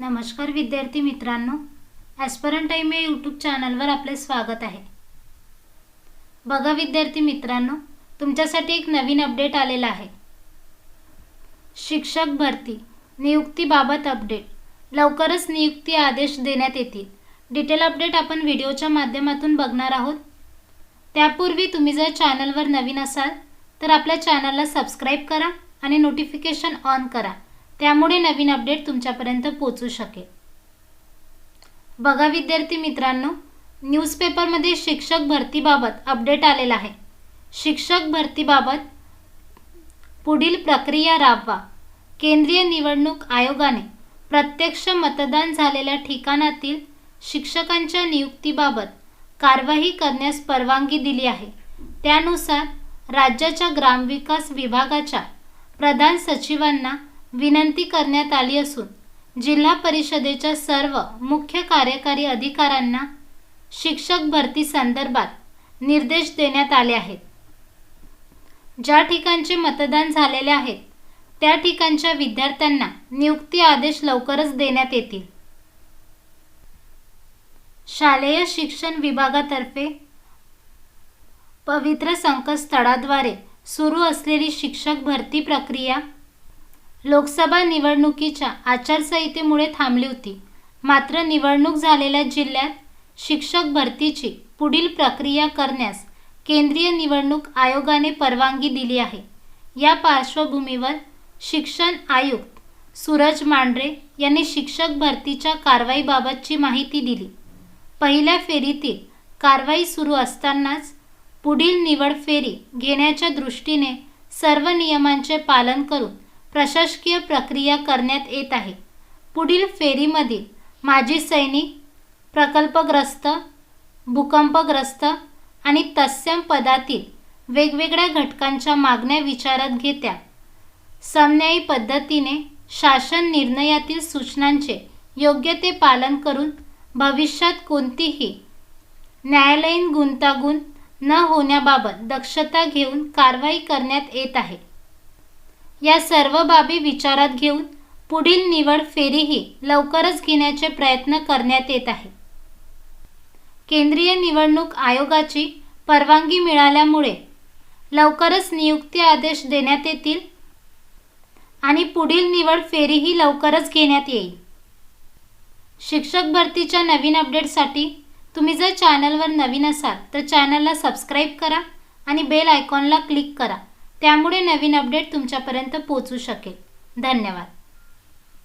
नमस्कार विद्यार्थी मित्रांनो ॲस्परन टाईम या यूट्यूब चॅनलवर आपले स्वागत आहे. बघा विद्यार्थी मित्रांनो तुमच्यासाठी एक नवीन अपडेट आलेला आहे. शिक्षक भरती नियुक्तीबाबत अपडेट लवकरच नियुक्ती आदेश देण्यात येतील. डिटेल अपडेट आपण व्हिडिओच्या माध्यमातून बघणार आहोत. त्यापूर्वी तुम्ही जर चॅनलवर नवीन असाल तर आपल्या चॅनलला सबस्क्राईब करा आणि नोटिफिकेशन ऑन करा. त्यामुळे नवीन अपडेट तुमच्यापर्यंत पोचू शकेल. बघा विद्यार्थी मित्रांनो न्यूजपेपरमध्ये शिक्षक भरतीबाबत अपडेट आलेला आहे. शिक्षक भरतीबाबत पुढील प्रक्रिया राबवा. केंद्रीय निवडणूक आयोगाने प्रत्यक्ष मतदान झालेल्या ठिकाणातील शिक्षकांच्या नियुक्तीबाबत कारवाई करण्यास परवानगी दिली आहे. त्यानुसार राज्याच्या ग्रामविकास विभागाच्या प्रधान सचिवांना विनंती करण्यात आली असून जिल्हा परिषदेच्या सर्व मुख्य कार्यकारी अधिकाऱ्यांना शिक्षक भरती संदर्भात निर्देश देण्यात आले आहेत. ज्या ठिकाणचे मतदान झालेले आहेत त्या ठिकाणच्या विद्यार्थ्यांना नियुक्ती आदेश लवकरच देण्यात येतील. शालेय शिक्षण विभागातर्फे पवित्र संकेतस्थळाद्वारे सुरू असलेली शिक्षक भरती प्रक्रिया लोकसभा निवडणुकीच्या आचारसंहितेमुळे थांबली होती. मात्र निवडणूक झालेल्या जिल्ह्यात शिक्षक भरतीची पुढील प्रक्रिया करण्यास केंद्रीय निवडणूक आयोगाने परवानगी दिली आहे. या पार्श्वभूमीवर शिक्षण आयुक्त सूरज मांढरे यांनी शिक्षक भरतीच्या कारवाईबाबतची माहिती दिली. पहिल्या फेरीतील कारवाई सुरू असतानाच पुढील निवड फेरी घेण्याच्या दृष्टीने सर्व नियमांचे पालन करून प्रशासकीय प्रक्रिया करण्यात येत आहे. पुढील फेरीमधील माजी सैनिक प्रकल्पग्रस्त भूकंपग्रस्त आणि तत्सम पदातील वेगवेगळ्या घटकांच्या मागण्या विचारात घेत्या. समन्यायी पद्धतीने शासन निर्णयातील सूचनांचे योग्य ते पालन करून भविष्यात कोणतीही न्यायालयीन गुंतागुंत न होण्याबाबत दक्षता घेऊन कारवाई करण्यात येत आहे. या सर्व बाबी विचारात घेऊन पुढील निवड फेरीही लवकरच घेण्याचे प्रयत्न करण्यात येत आहे. केंद्रीय निवडणूक आयोगाची परवानगी मिळाल्यामुळे लवकरच नियुक्ती आदेश देण्यात येतील आणि पुढील निवड फेरीही लवकरच घेण्यात येईल. शिक्षक भरतीच्या नवीन अपडेटसाठी तुम्ही जर चॅनलवर नवीन असाल तर चॅनलला सबस्क्राईब करा आणि बेल आयकॉनला क्लिक करा. त्यामुळे नवीन अपडेट तुमच्यापर्यंत पोचू शकेल. धन्यवाद.